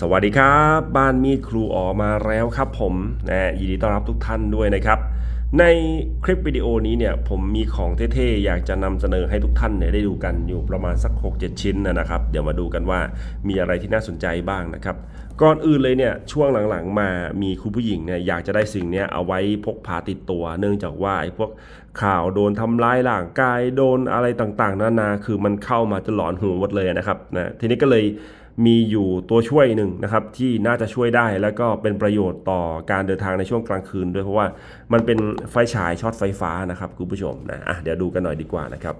สวัสดีครับ บ้านมีดครูอ๋อมาแล้วครับผมนะยินดีต้อนรับทุกท่านด้วยนะครับ ในคลิปวิดีโอนี้เนี่ยผมมีของเท่ๆ อยากจะนำเสนอให้ทุกท่านเนี่ยได้ดูกันอยู่ประมาณสัก 6-7 ชิ้นนะครับ เดี๋ยวมาดูกันว่ามีอะไรที่น่าสนใจบ้างนะครับ ก่อนอื่นเลยเนี่ยช่วงหลังๆมามีคุณผู้หญิงเนี่ยอยากจะได้สิ่งเนี้ยเอาไว้พกพาติดตัว เนื่องจากว่าไอ้พวกข่าวโดนทำร้ายร่างกายโดนอะไรต่างๆ นานาคือมันเข้ามาจะหลอนหูหมดเลยนะครับนะทีนี้ก็เลย มีอยู่ตัวช่วยหนึ่งนะครับที่น่าจะช่วยได้แล้วก็เป็นประโยชน์ต่อการเดินทางในช่วงกลางคืนด้วยเพราะว่ามันเป็นไฟฉายช็อตไฟฟ้านะครับคุณผู้ชมนะะเดี๋ยวดูกันหน่อยดีกว่านะครับ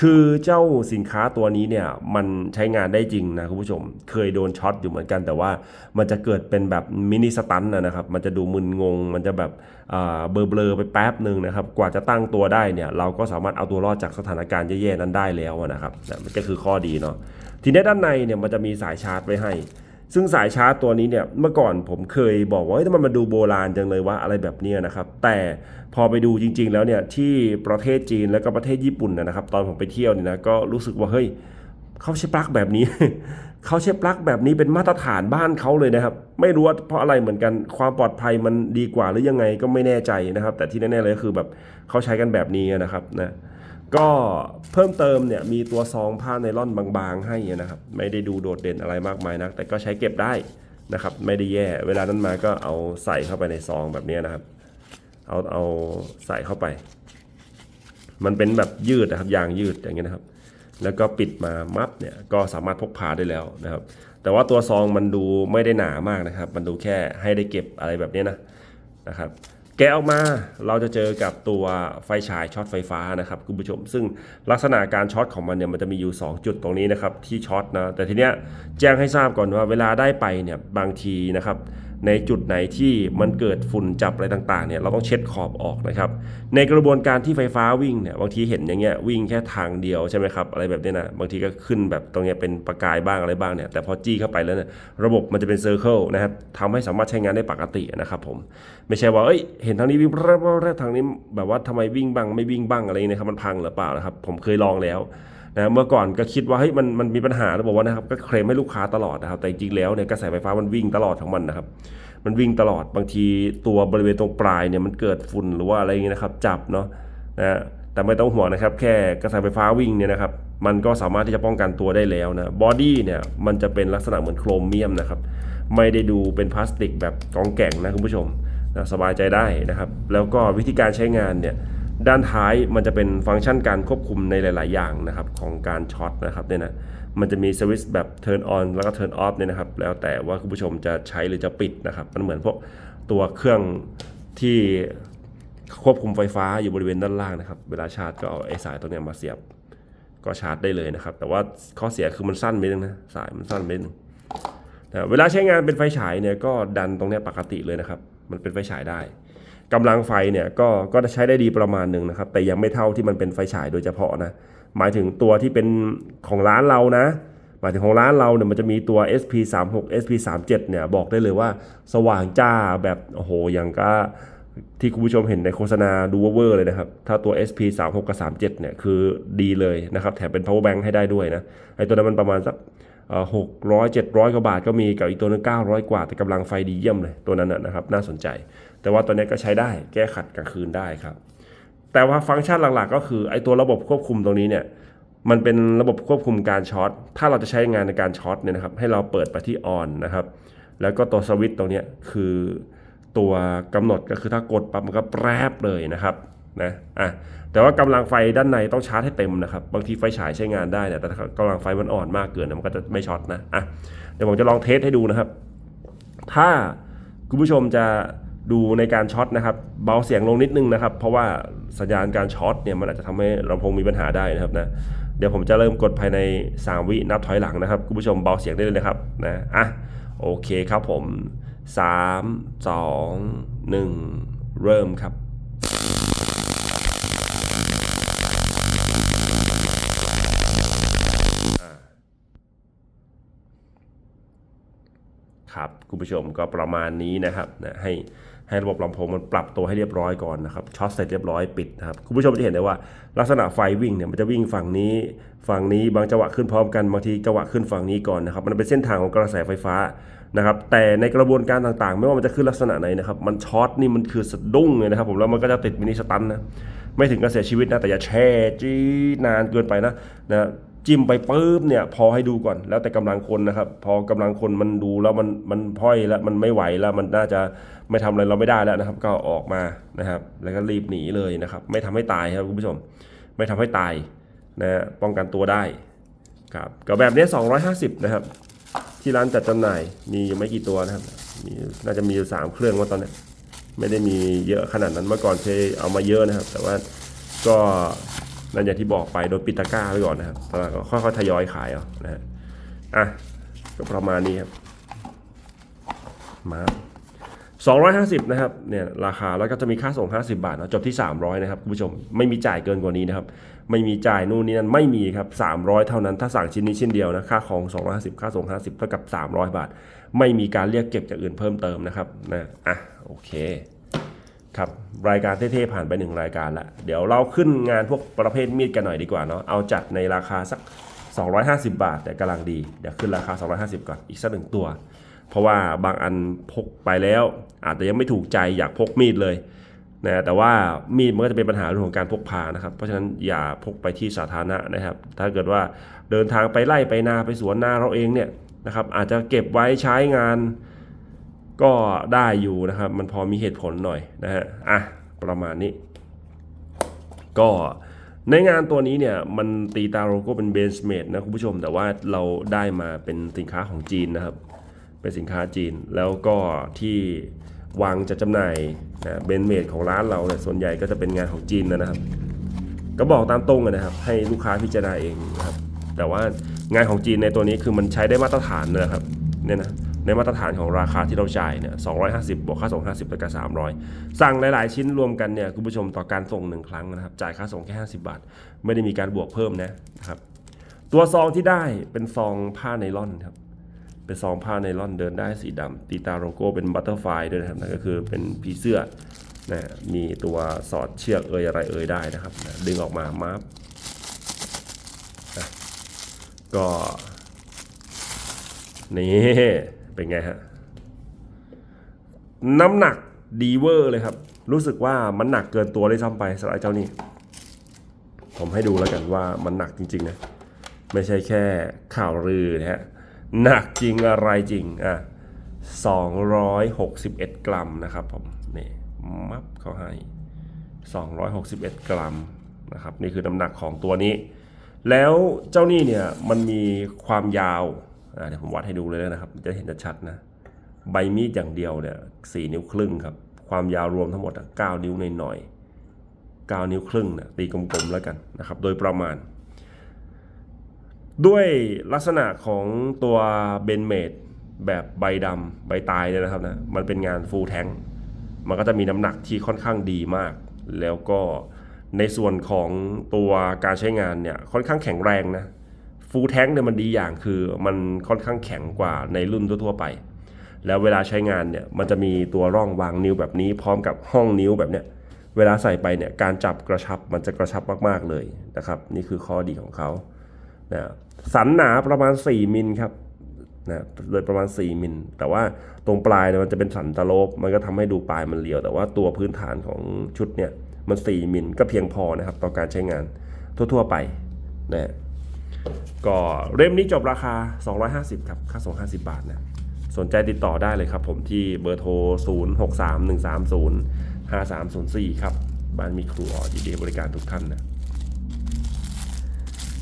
คือเจ้าสินค้าตัวนี้เนี่ยมันใช้งานได้จริงนะคุณผู้ชม เคยโดนช็อตอยู่เหมือนกัน แต่ว่ามันจะเกิดเป็นแบบมินิสตันนะครับ มันจะดูมึนงง มันจะแบบอ่าเบลอๆไปแป๊บหนึ่งนะครับ กว่าจะตั้งตัวได้เนี่ยเราก็สามารถเอาตัวรอดจากสถานการณ์แย่ๆนั้นได้แล้วนะครับนะมันก็คือข้อดีเนาะ ทีนี้ด้านในเนี่ยมันจะมีสายชาร์จไว้ให้ ซึ่งสายชาร์จตัวนี้เนี่ยเมื่อก่อนผมเคยบอกว่าเฮ้ยทำไมมันดูโบราณจังเลยว่าอะไรแบบนี้นะครับ แต่พอไปดูจริง ๆ แล้วเนี่ยที่ประเทศจีนแล้วก็ประเทศญี่ปุ่นนะครับ ตอนผมไปเที่ยวเนี่ยนะก็รู้สึกว่าเฮ้ยเขาใช้ปลั๊กแบบนี้ เขาใช้ปลั๊กแบบนี้เป็นมาตรฐานบ้านเขาเลยนะครับ ไม่รู้ว่าเพราะอะไรเหมือนกัน ความปลอดภัยมันดีกว่าหรือยังไงก็ไม่แน่ใจนะครับ แต่ที่แน่ๆเลยก็คือแบบเขาใช้กันแบบนี้นะครับนะ ก็เพิ่มเติมเนี่ยมีตัวซองผ้าไนล่อนบางๆให้นะครับ ไม่ได้ดูโดดเด่นอะไรมากมายนัก แต่ก็ใช้เก็บได้นะครับ ไม่ได้แย่ เวลานั้นมาก็เอาใส่เข้าไปในซองแบบนี้นะครับ เอาเอาใส่เข้าไป มันเป็นแบบยืดนะครับยางยืดอย่างเงี้ยนะครับ แล้วก็ปิดมามัดเนี่ยก็สามารถพกพาได้แล้วนะครับ แต่ว่าตัวซองมันดูไม่ได้หนามากนะครับ มันดูแค่ให้ได้เก็บอะไรแบบนี้นะนะครับ แกะออกมาเราจะเจอกับตัวไฟฉายช็อตไฟฟ้านะครับคุณผู้ชม ซึ่งลักษณะการช็อตของมันเนี่ยมันจะมีอยู่ 2 จุดตรงนี้นะครับที่ช็อตนะแต่ทีเนี้ยแจ้งให้ทราบก่อนว่าเวลาได้ไปเนี่ยบางทีนะครับ ในจุดไหนที่มันเกิดฝุ่นจับอะไรต่างๆเนี่ยเราต้องเช็ดขอบออกนะครับ ในกระบวนการที่ไฟฟ้าวิ่งเนี่ยบางทีเห็นอย่างเงี้ยวิ่งแค่ทางเดียวใช่ไหมครับอะไรแบบนี้นะบางทีก็ขึ้นแบบตรงเนี้ยเป็นประกายบ้างอะไรบ้างเนี่ยแต่พอจี้เข้าไปแล้วเนี่ยระบบมันจะเป็นเซอร์เคิลนะครับทำให้สามารถใช้งานได้ปกตินะครับผมไม่ใช่ว่าเอ้ยเห็นทางนี้วิ่งแรกทางนี้แบบว่าทำไมวิ่งบ้างไม่วิ่งบ้างอะไรเนี่ยครับมันพังหรือเปล่านะครับผมเคยลองแล้วนะเมื่อก่อนก็คิดว่าเฮ้ยมันมันมีปัญหาแล้วบอกว่านะครับก็เคลมให้ลูกค้าตลอดนะครับแต่จริงแล้วเนี่ยกระแสไฟฟ้ามันวิ่งตลอดของมันนะครับ มันวิ่งตลอดบางทีตัวบริเวณตรงปลายเนี่ยมันเกิดฝุ่นหรือว่าอะไรอย่างเงี้ยนะครับ จับเนาะนะแต่ไม่ต้องห่วงนะครับ แค่กระแสไฟฟ้าวิ่งเนี่ยนะครับ มันก็สามารถที่จะป้องกันตัวได้แล้วนะบอดี้เนี่ยมันจะเป็นลักษณะเหมือนโครเมียมนะครับ ไม่ได้ดูเป็นพลาสติกแบบกองแก่งนะคุณผู้ชมนะสบายใจได้นะครับ แล้วก็วิธีการใช้งานเนี่ยด้านท้ายมันจะเป็นฟังก์ชันการควบคุมในหลาย ๆ อย่างนะครับของการช็อตนะครับเนี่ยนะ มันจะมีสวิตช์แบบ turn on แล้วก็ turn off เนี่ยนะครับ แล้วแต่ว่าคุณผู้ชมจะใช้หรือจะปิดนะครับ มันเหมือนพวกตัวเครื่องที่ควบคุมไฟฟ้าอยู่บริเวณด้านล่างนะครับ เวลาชาร์จก็เอาไอ้สายตัวเนี้ยมาเสียบก็ชาร์จได้เลยนะครับ แต่ว่าข้อเสียคือมันสั้นไปนึงนะสายมันสั้นไปนึงนะเวลาใช้งานเป็นไฟฉายเนี่ยก็ดันตรงเนี้ยปกติเลยนะครับ มันเป็นไฟฉายได้กำลังไฟเนี่ยก็ก็จะใช้ได้ดีประมาณหนึ่งนะครับ แต่ยังไม่เท่าที่มันเป็นไฟฉายโดยเฉพาะนะ หมายถึงตัวที่เป็นของร้านเรานะ หมายถึงของร้านเราเนี่ยมันจะมีตัว SP36 SP37 เนี่ยบอกได้เลยว่าสว่างจ้าแบบโอ้โหอย่างก็ที่คุณผู้ชมเห็นในโฆษณาดูเวอร์เลยนะครับ ถ้าตัว SP36 กับ37เนี่ยคือดีเลยนะครับ แถมเป็น power bank ให้ได้ด้วยนะ ไอตัวนั้นมันประมาณสักหกร้อยเจ็ดร้อยกว่าบาทก็มีกับอีกตัวนึงเก้าร้อยกว่า แต่กำลังไฟดีเยี่ยมเลย ตัวนั้นนะนะครับ น่าสนใจ แต่ว่าตัวนี้ก็ใช้ได้แก้ขัดกลางคืนได้ครับ แต่ว่าฟังก์ชันหลักๆ ก็คือไอ้ตัวระบบควบคุมตรงนี้เนี่ยมันเป็นระบบควบคุมการช็อต ถ้าเราจะใช้งานในการช็อตเนี่ยนะครับ ให้เราเปิดไปที่ออนนะครับ แล้วก็ตัวสวิตช์ตรงนี้คือตัวกำหนดก็คือถ้ากดปั๊บมันก็แปรบเลยนะครับนะ อะ แต่ว่ากำลังไฟด้านในต้องชาร์จให้เต็มนะครับ บางทีไฟฉายใช้งานได้เนี่ย แต่ถ้ากำลังไฟมันอ่อนมากเกินมันก็จะไม่ช็อตนะ อะ เดี๋ยวผมจะลองเทสให้ดูนะครับ ถ้าคุณผู้ชมจะ ดูในการช็อตนะครับเบาเสียงลงนิดนึงนะครับ เพราะว่าสัญญาณการช็อตเนี่ยมันอาจจะทำให้ลำโพงมีปัญหาได้นะครับนะเดี๋ยวผมจะเริ่มกดภายใน 3 วินับถอยหลังนะครับคุณผู้ชมเบาเสียงได้เลยนะครับนะอะโอเคครับผม 3 2 1 เริ่มครับคครับคุณผู้ชมก็ประมาณนี้นะครับนะให้ ให้ระบบลำโพงมันปรับตัวให้เรียบร้อยก่อนนะครับช็อตเสร็จเรียบร้อยปิดนะครับคุณผู้ชมจะเห็นได้ว่าลักษณะไฟวิ่งเนี่ยมันจะวิ่งฝั่งนี้ ฝั่งนี้บางจังหวะขึ้นพร้อมกันบางทีจังหวะขึ้นฝั่งนี้ก่อนนะครับมันเป็นเส้นทางของกระแสไฟฟ้านะครับแต่ในกระบวนการต่างๆ ไม่ว่ามันจะขึ้นลักษณะไหนนะครับมันช็อตนี่มันคือสะดุ้งเลยนะครับผมแล้วมันก็จะติดมินิสตันนะไม่ถึงกับเสียชีวิตนะแต่อย่าแช่จี้นานเกินไปนะนะจิ้มไปปุ๊บเนี่ยพอให้ดูก่อนแล้วแต่กำลังคนนะครับ พอกำลังคนมันดูแล้วมันมันพ่อยแล้วมันไม่ไหวแล้วมันน่าจะ ไม่ทำอะไรเราไม่ได้แล้วนะครับ ก็ออกมานะครับ แล้วก็รีบหนีเลยนะครับ ไม่ทำให้ตายครับคุณผู้ชม ไม่ทำให้ตายนะฮะป้องกันตัวได้ครับก็แบบนี้ 250 นะครับ ที่ร้านจัดจำหน่ายมีอยู่ไม่กี่ตัวนะครับมีน่าจะมีอยู่สามเครื่องว่าตอนนี้ไม่ได้มีเยอะขนาดนั้นเมื่อก่อนเคยเอามาเยอะนะครับ แต่ว่าก็นั่นอย่างที่บอกไปโดนปิดตะกร้าไว้ก่อนนะครับตอนหลังก็ค่อยๆทยอยขายเอานะฮะอะก็ประมาณนี้ครับมา 250 นะครับเนี่ยราคาแล้วก็จะมีค่าส่ง 50 บาทนะจบที่ 300 นะครับคุณผู้ชมไม่มีจ่ายเกินกว่านี้นะครับ ไม่มีจ่ายนู่นนี่นั่นไม่มีครับ 300 เท่านั้นถ้าสั่งชิ้นนี้ชิ้นเดียวนะค่าของ 250 ค่าส่ง 50 เท่ากับ 300 บาท ไม่มีการเรียกเก็บจากอื่นเพิ่มเติมนะครับนะอะโอเคครับรายการเท่ๆผ่านไปหนึ่งรายการละเดี๋ยวเราขึ้นงานพวกประเภทมีดกันหน่อยดีกว่าเนาะเอาจัดในราคาสัก 250 บาทแต่กำลังดีเดี๋ยวขึ้นราคา 250 ก่อนอีกสักหนึ่งตัว เพราะว่าบางอันพกไปแล้ว อาจจะยังไม่ถูกใจอยากพกมีดเลยนะแต่ว่ามีดมันก็จะเป็นปัญหาเรื่องของการพกพานะครับ เพราะฉะนั้นอย่าพกไปที่สาธารณะนะครับ ถ้าเกิดว่าเดินทางไปไล่ไปนาไปสวนนาเราเองเนี่ยนะครับอาจจะเก็บไว้ใช้งานก็ได้อยู่นะครับ มันพอมีเหตุผลหน่อยนะฮะอะประมาณนี้ ก็ในงานตัวนี้เนี่ยมันตีตาโลโก้เป็นเบนสเมดนะคุณผู้ชมแต่ว่าเราได้มาเป็นสินค้าของจีนนะครับ เป็นสินค้าจีน แล้วก็ที่วางจะจำหน่ายนะเบนเมดของร้านเราเนี่ยส่วนใหญ่ก็จะเป็นงานของจีนนะครับ ก็บอกตามตรงนะครับ ให้ลูกค้าพิจารณาเองนะครับ แต่ว่างานของจีนในตัวนี้คือมันใช้ได้มาตรฐานนะครับเนี่ยนะในมาตรฐานของราคาที่เราจ่ายเนี่ย250 บวกค่าส่ง 50แล้วก็300 สั่งหลาย ๆ ชิ้นรวมกันเนี่ยคุณผู้ชมต่อการส่งหนึ่งครั้งนะครับ จ่ายค่าส่งแค่ 50 บาท ไม่ได้มีการบวกเพิ่มนะนะครับ ตัวซองที่ได้เป็นซองผ้าไนล่อนครับ เป็นซองผ้าไนล่อนเดินได้สีดำตีตาโลโก้เป็นบัตเตอร์ไฟด้วยนะครับนั่นก็คือเป็นผีเสื้อนะมีตัวสอดเชือกเอยอะไรเอยได้นะครับนะดึงออกมามาร์นะก็นี่เป็นไงฮะน้ำหนักดีเวอร์เลยครับ รู้สึกว่ามันหนักเกินตัวเลยซ้ำไปสำหรับเจ้านี่ผมให้ดูแล้วกันว่ามันหนักจริงๆนะไม่ใช่แค่ข่าวลือนะฮะ หนักจริงอะไรจริงอะ261 กรัมนะครับผมนี่มับเขาให้ 261 กรัมนะครับนี่คือน้ำหนักของตัวนี้ แล้วเจ้านี่เนี่ยมันมีความยาวอ่าเดี๋ยวผมวัดให้ดูเลยนะครับ จะเห็นชัดนะใบมีดอย่างเดียวเนี่ยสี่นิ้วครึ่งครับ ความยาวรวมทั้งหมดอะเก้านิ้วหน่อยๆเก้านิ้วครึ่งนะตีกลมๆแล้วกันนะครับ โดยประมาณ ด้วยลักษณะของตัวเบนเมดแบบใบดำใบตายเนี่ยนะครับนะมันเป็นงานฟูลแท้งมันก็จะมีน้ำหนักที่ค่อนข้างดีมาก แล้วก็ในส่วนของตัวการใช้งานเนี่ยค่อนข้างแข็งแรงนะฟูลแท้งเนี่ยมันดีอย่างคือมันค่อนข้างแข็งกว่าในรุ่นทั่วๆไป แล้วเวลาใช้งานเนี่ยมันจะมีตัวร่องวางนิ้วแบบนี้ พร้อมกับห้องนิ้วแบบเนี้ยเวลาใส่ไปเนี่ยการจับกระชับมันจะกระชับมากๆเลยนะครับ นี่คือข้อดีของเขานะ สันหนาประมาณ 4มิลครับนะโดยประมาณ 4มิลแต่ว่าตรงปลายเนี่ยมันจะเป็นสันตะโลบมันก็ทำให้ดูปลายมันเรียว แต่ว่าตัวพื้นฐานของชุดเนี่ยมัน 4มิลก็เพียงพอนะครับ ต่อการใช้งานทั่ว ๆ ไปนะก็เล่มนี้จบราคา 250 ครับ ค่าส่ง 50 บาทนะสนใจติดต่อได้เลยครับผมที่เบอร์โทร 0 6 3 1 3 0 5 3 0 4 ครับ บ้านมีครูออดีดีบริการทุกท่านนะ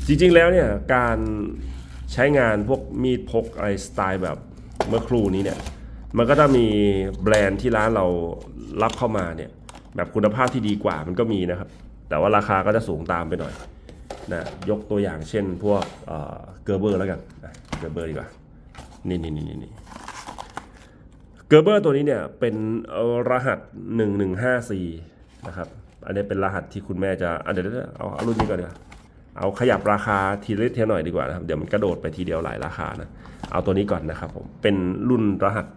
จริงๆแล้วเนี่ยการใช้งานพวกมีดพกอะไรสไตล์แบบเมื่อครู่นี้เนี่ยมันก็จะมีแบรนด์ที่ร้านเรารับเข้ามาเนี่ยแบบคุณภาพที่ดีกว่ามันก็มีนะครับ แต่ว่าราคาก็จะสูงตามไปหน่อยนะยกตัวอย่างเช่นพวกเกอร์เบอร์แล้วกันเกอร์เบอร์ดีกว่านี่นี่นี่นี่เกอร์เบอร์ตัวนี้เนี่ยเป็นเอ่อรหัส 1154 นะครับ อันนี้เป็นรหัสที่คุณแม่จะอะเดี๋ยวเอาเอารุ่นนี้ก่อนดีกว่า เอาขยับราคาทีละนิดทีละหน่อยดีกว่านะครับ เดี๋ยวมันกระโดดไปทีเดียวหลายราคานะ เอาตัวนี้ก่อนนะครับผม เป็นรุ่นรหัส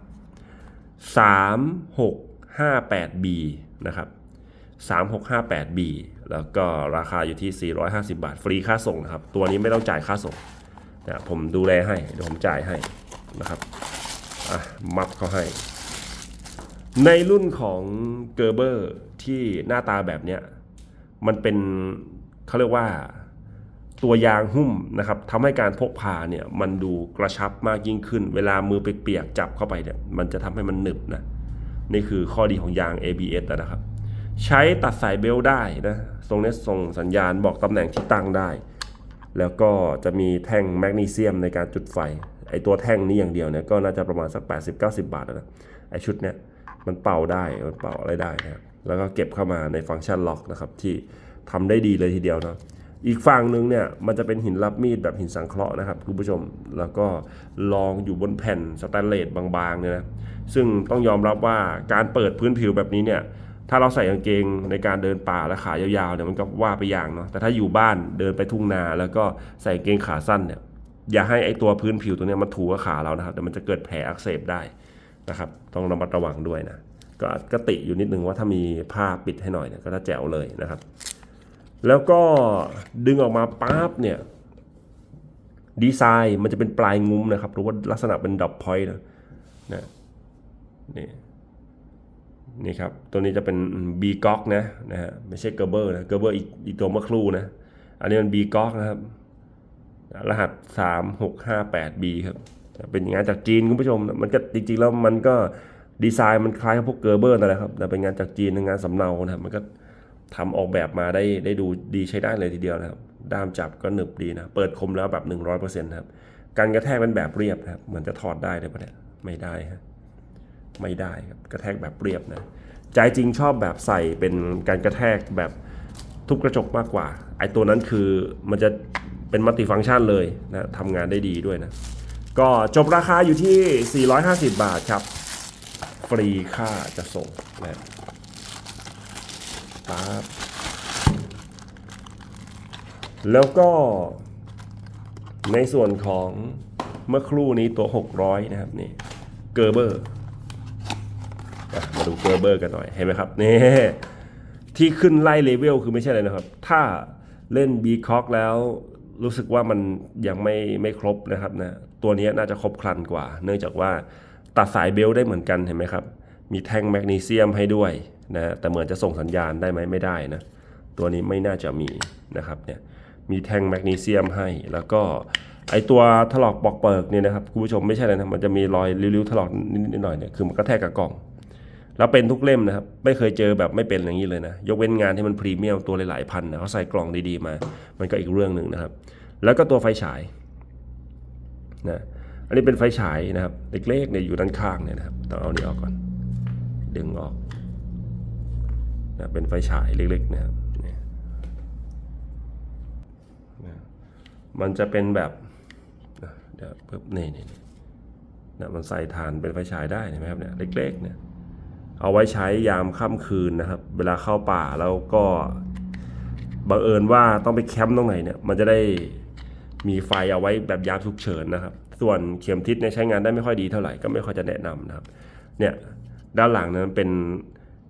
3658B นะครับ 3658B แล้วก็ราคาอยู่ที่ 450 บาท ฟรีค่าส่งนะครับ ตัวนี้ไม่ต้องจ่ายค่าส่งนะผมดูแลให้ เดี๋ยวผมจ่ายให้นะครับ อะ มัดเขาให้ ในรุ่นของเกอร์เบอร์ที่หน้าตาแบบเนี้ย มันเป็นเขาเรียกว่า ตัวยางหุ้มนะครับทำให้การพกพาเนี่ยมันดูกระชับมากยิ่งขึ้น เวลามือเปียกๆจับเข้าไปเนี่ยมันจะทำให้มันหนึบนะนี่คือข้อดีของยาง ABS นะครับ ใช้ตัดสายเบลต์ได้นะตรงนี้ส่งสัญญาณบอกตำแหน่งที่ตั้งได้ แล้วก็จะมีแท่งแมกนีเซียมในการจุดไฟไอตัวแท่งนี้อย่างเดียวเนี่ยก็น่าจะประมาณสัก 80-90 บาทนะไอชุดเนี้ยมันเป่าได้มันเป่าอะไรได้นะครับแล้วก็เก็บเข้ามาในฟังก์ชันล็อกนะครับที่ทำได้ดีเลยทีเดียวนะ อีกฝั่งหนึ่งเนี่ยมันจะเป็นหินรับมีดแบบหินสังเคราะห์นะครับคุณผู้ชมแล้วก็ลองอยู่บนแผ่นสแตนเลสบางๆเนี่ยนะซึ่งต้องยอมรับว่าการเปิดพื้นผิวแบบนี้เนี่ยถ้าเราใส่กางเกงในการเดินป่าและขายาวๆเนี่ยมันก็ว่าไปอย่างเนาะแต่ถ้าอยู่บ้านเดินไปทุ่งนาแล้วก็ใส่กางเกงขาสั้นเนี่ยอย่าให้ไอตัวพื้นผิวตัวนี้มันถูกับขาเรานะครับแต่มันจะเกิดแผลอักเสบได้นะครับต้องระมัดระวังด้วยนะก็กติอยู่นิดนึงว่าถ้ามีผ้าปิดให้หน่อยเนี่ยก็จะแจ๋วเลยนะครับ แล้วก็ดึงออกมาปั๊บเนี่ยดีไซน์มันจะเป็นปลายงุ้มนะครับ หรือว่าลักษณะเป็นดอปพอยต์นะนะนี่นี่ครับ ตัวนี้จะเป็น B ก๊อกนะนะฮะไม่ใช่เกอร์เบอร์นะเกอร์เบอร์อีกอีกตัวเมื่อครู่นะ อันนี้มัน B ก๊อกนะครับ รหัส 3658B ครับเป็นงานจากจีนคุณผู้ชม มันก็จริงๆแล้วมันก็ดีไซน์มันคล้ายกับพวกเกอร์เบอร์นั่นแหละครับแต่เป็นงานจากจีนงานสำเนานะครับมันก็ ทำออกแบบมาได้ได้ดูดีใช้ได้เลยทีเดียวนะครับ ด้ามจับก็หนึบดีนะ เปิดคมแล้วแบบ 100%นะครับการกระแทกเป็นแบบเรียบนะครับเหมือนจะถอดได้เลยปะเนี่ยไม่ได้ฮะไม่ได้ครับกระแทกแบบเรียบนะใจจริงชอบแบบใส่เป็นการกระแทกแบบทุบกระจกมากกว่า ไอตัวนั้นคือมันจะเป็นมัลติฟังก์ชันเลยนะทำงานได้ดีด้วยนะ ก็จบราคาอยู่ที่ 450 บาทครับ ฟรีค่าจะส่งนะ ปั๊บแล้วก็ในส่วนของเมื่อครู่นี้ตัว 600 นะครับนี่เกอร์เบอร์มาดูเกอร์เบอร์กันหน่อยเห็นไหมครับนี่ที่ขึ้นไล่เลเวลคือไม่ใช่อะไรนะครับ ถ้าเล่น b ีคอกแล้วรู้สึกว่ามันยังไม่ไม่ครบนะครับนะตัวนี้น่าจะครบครันกว่า เนื่องจากว่าตัดสายเบลต์ได้เหมือนกันเห็นไหมครับ มีแท่งแมกนีเซียมให้ด้วย นะแต่เหมือนจะส่งสัญญาณได้ไหมไม่ได้นะตัวนี้ไม่น่าจะมีนะครับเนี่ยมีแท่งแมกนีเซียมให้แล้วก็ไอตัวถลอกปอกเปิกเนี่ยนะครับคุณผู้ชมไม่ใช่เลยนะมันจะมีรอยริ้วๆถลอกนิดๆหน่อยเนี่ยคือมันก็แทกกับกล่อง แล้วเป็นทุกเล่มนะครับไม่เคยเจอแบบไม่เป็นอย่างนี้เลยนะยกเว้นงานที่มันพรีเมียมตัวหลายๆพันนะเขาใส่กล่องดีๆมา มันก็อีกเรื่องหนึ่งนะครับ แล้วก็ตัวไฟฉายนะอันนี้เป็นไฟฉายนะครับเล็กๆเนี่ยอยู่ด้านข้างเนี่ยนะครับต้องเอานี้ออกก่อน ดึงออก นะเป็นไฟฉายเล็กๆนะครับเนี่ยนะมันจะเป็นแบบนะเดี๋ยวปึ๊บนี่นี่นี่นะมันใส่ฐานเป็นไฟฉายได้เห็นไหมครับเนี่ยเล็กๆเนี่ยเอาไว้ใช้ยามค่ำคืนนะครับ เวลาเข้าป่าแล้วก็บังเอิญว่าต้องไปแคมป์ตรงไหนเนี่ยมันจะได้มีไฟเอาไว้แบบยามฉุกเฉินนะครับ ส่วนเข็มทิศเนี่ยใช้งานได้ไม่ค่อยดีเท่าไหร่ก็ไม่ค่อยจะแนะนำนะครับ เนี่ยด้านหลังนั้นเป็น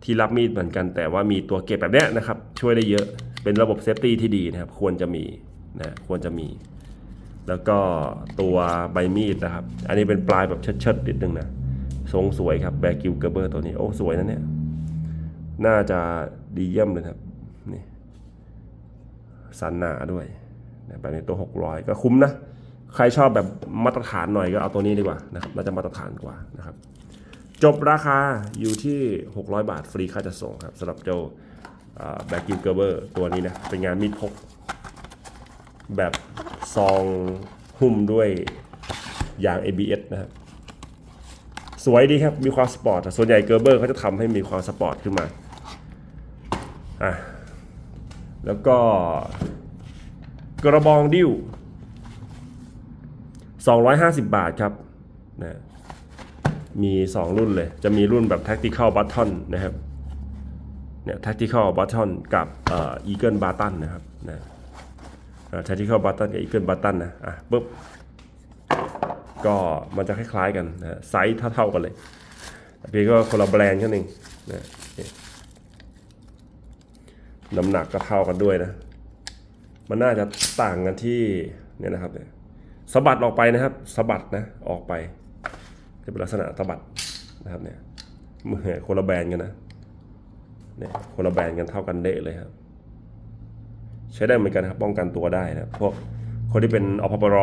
ที่รับมีดเหมือนกัน แต่ว่ามีตัวเก็บแบบเนี้ยนะครับ ช่วยได้เยอะเป็นระบบเซฟตี้ที่ดีนะครับ ควรจะมีนะควรจะมี แล้วก็ตัวใบมีดนะครับ อันนี้เป็นปลายแบบเชิดๆนิดนึงนะทรงสวยครับแบกิวเกร์เบอร์ตัวนี้โอ้สวยนะเนี่ยน่าจะดีเยี่ยมเลยครับนี่สันหนาด้วยนะแบบนี้ตัว 600 ก็คุ้มนะ ใครชอบแบบมาตรฐานหน่อยก็เอาตัวนี้ดีกว่านะครับน่าจะมาตรฐานกว่านะครับ จบราคาอยู่ที่ 600 บาทฟรีค่าจัดส่งครับสำหรับเจ้าแบกิวเกอร์เบอร์ตัวนี้นะ เป็นงานมีดพก แบบซองหุ้มด้วยยาง ABS นะครับสวยดีครับ มีความสปอร์ตส่วนใหญ่เกอร์เบอร์เขาจะทำให้มีความสปอร์ตขึ้นมาอะแล้วก็กระบองดิ้ว 250 บาทครับนะ มี 2 รุ่นเลย จะมีรุ่นแบบ tactical button นะครับ เนี่ย tactical button กับเอ่อ eagle button นะครับนะท t ทิ c a l button กับ eagle button นะ อะปุ๊บ ก็มันจะคล้ายๆกันนะไซส์เท่าๆกันเลยเพียงก็คนละแบรนด์แค่นึงนะน้ำหนักก็เท่ากันด้วยนะ มันน่าจะต่างกันที่เนี่ยนะครับเนี่ยสะบัดออกไปนะครับสะบัดนะออกไป จะเป็นลักษณะสะบัดนะครับเนี่ยมือคนละแบรนด์กันนะเนี่ยคนละแบรนด์กันเท่ากันเดะเลยครับ ใช้ได้เหมือนกันครับป้องกันตัวได้นะพวกคนที่เป็นอพปร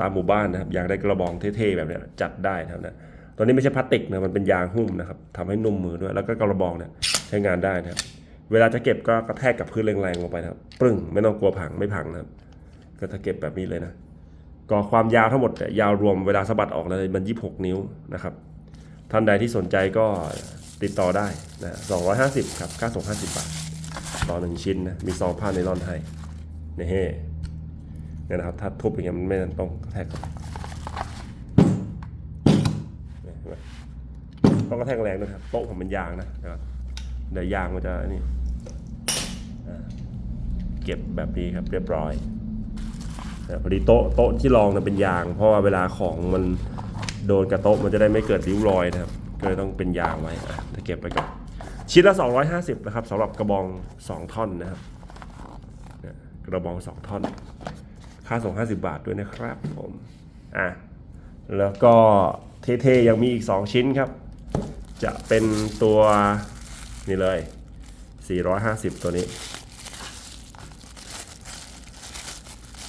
ตามหมู่บ้านนะครับอยากได้กระบองเท่ๆแบบเนี้ยจัดได้นะครับนะตัวนี้ไม่ใช่พลาสติกนะมันเป็นยางหุ้มนะครับทำให้นุ่มมือด้วยแล้วก็กระบองเนี่ยใช้งานได้นะครับเวลาจะเก็บก็กระแทกกับพื้นแรงๆลงไปนะครับปึ้งไม่ต้องกลัวพังไม่พังนะครับ ก็จะเก็บแบบนี้เลยนะ ก็ความยาวทั้งหมดยาวรวมเวลาสะบัดออกเลยมัน 26 นิ้วนะครับ ท่านใดที่สนใจก็ติดต่อได้นะ250 ครับค่าส่ง 50 บาท ต่อหนึ่งชิ้นนะ มีซองผ้าไนลอนให้นี่เฮ้เนี่ยนะครับ ถ้าทุบอย่างเงี้ยมันไม่ต้องกระแทกเนี่ยเห็นไหมต้องกระแทกแรงด้วยครับโต๊ะผมเป็นยางนะครับเดี๋ยวยางมันจะนี่เก็บแบบนี้ครับเรียบร้อย พอดีโต๊ะโต๊ะที่รองเนี่ยเป็นยาง เพราะว่าเวลาของมันโดนกระโต๊ะมันจะได้ไม่เกิดริ้วรอยนะครับ ก็เลยต้องเป็นยางไว้ถ้าเก็บไปก่อนชิ้นละ 250 นะครับสำหรับกระบอง 2 ท่อนนะครับกระบอง 2 ท่อน ค่าส่ง 50 บาทด้วยนะครับผมอะแล้วก็เท่ๆยังมีอีก 2 ชิ้นครับ จะเป็นตัวนี่เลย 450 ตัวนี้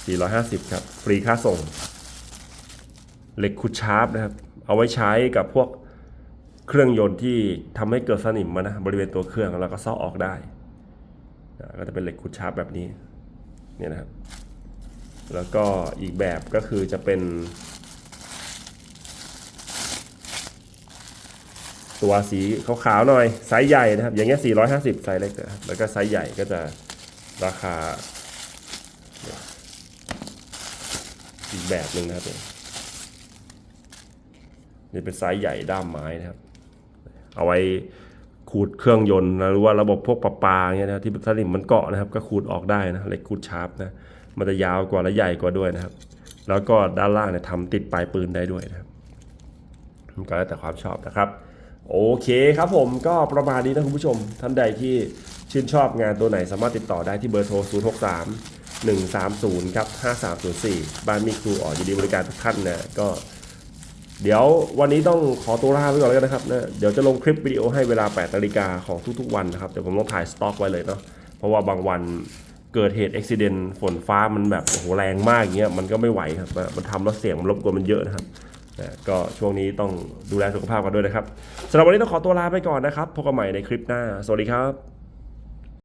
450 ครับ ฟรีค่าส่งเหล็กขุดชาร์ปนะครับ เอาไว้ใช้กับพวกเครื่องยนต์ที่ทำให้เกิดสนิมมานะบริเวณตัวเครื่องแล้วก็ซ่อออกได้ ก็จะเป็นเหล็กขุดชาร์ปแบบนี้เนี่ยนะครับ แล้วก็อีกแบบก็คือจะเป็น ตัวสีขาวๆหน่อยไซส์ใหญ่นะครับ อย่างเงี้ย450ไซส์เล็กแล้วก็ไซส์ใหญ่ก็จะราคา อีกแบบหนึ่งนะครับนี่ยนี่เป็นไซส์ใหญ่ด้ามไม้นะครับ เอาไว้ขูดเครื่องยนต์นะหรือว่าระบบพวกประปาเงี้ยนะที่สนิมมันเกาะนะครับ ก็ขูดออกได้นะเหล็กขูดชาร์ปนะมันจะยาวกว่าและใหญ่กว่าด้วยนะครับ แล้วก็ด้านล่างเนี่ยทำติดปลายปืนได้ด้วยนะครับมันก็แล้วแต่ความชอบนะครับ โอเคครับผมก็ประมาณนี้นะคุณผู้ชมท่านใดที่ชื่นชอบงานตัวไหนสามารถติดต่อได้ที่เบอร์โทร 0 6 3 130ครับ5304 บ้านมีครูอ๋อยินดีบริการทุกท่านนะก็เดี๋ยววันนี้ต้องขอตัวลาไปก่อนแล้วกันนะครับนะเดี๋ยวจะลงคลิปวิดีโอให้เวลา 8 นาฬิกาของทุกๆวันนะครับ เดี๋ยวผมต้องถ่ายสต็อกไว้เลยเนาะ เพราะว่าบางวันเกิดเหตุอุบิเหตุฝนฟ้ามันแบบโอ้โหแรงมากอย่างเงี้ยมันก็ไม่ไหวครับ มันทำแล้วเสียงมันรบกวนมันเยอะนะครับนะก็ช่วงนี้ต้องดูแลสุขภาพกันด้วยนะครับสำหรับวันนี้ต้องขอตัวลาไปก่อนนะครับ พบกันใหม่ในคลิปหน้า สวัสดีครับ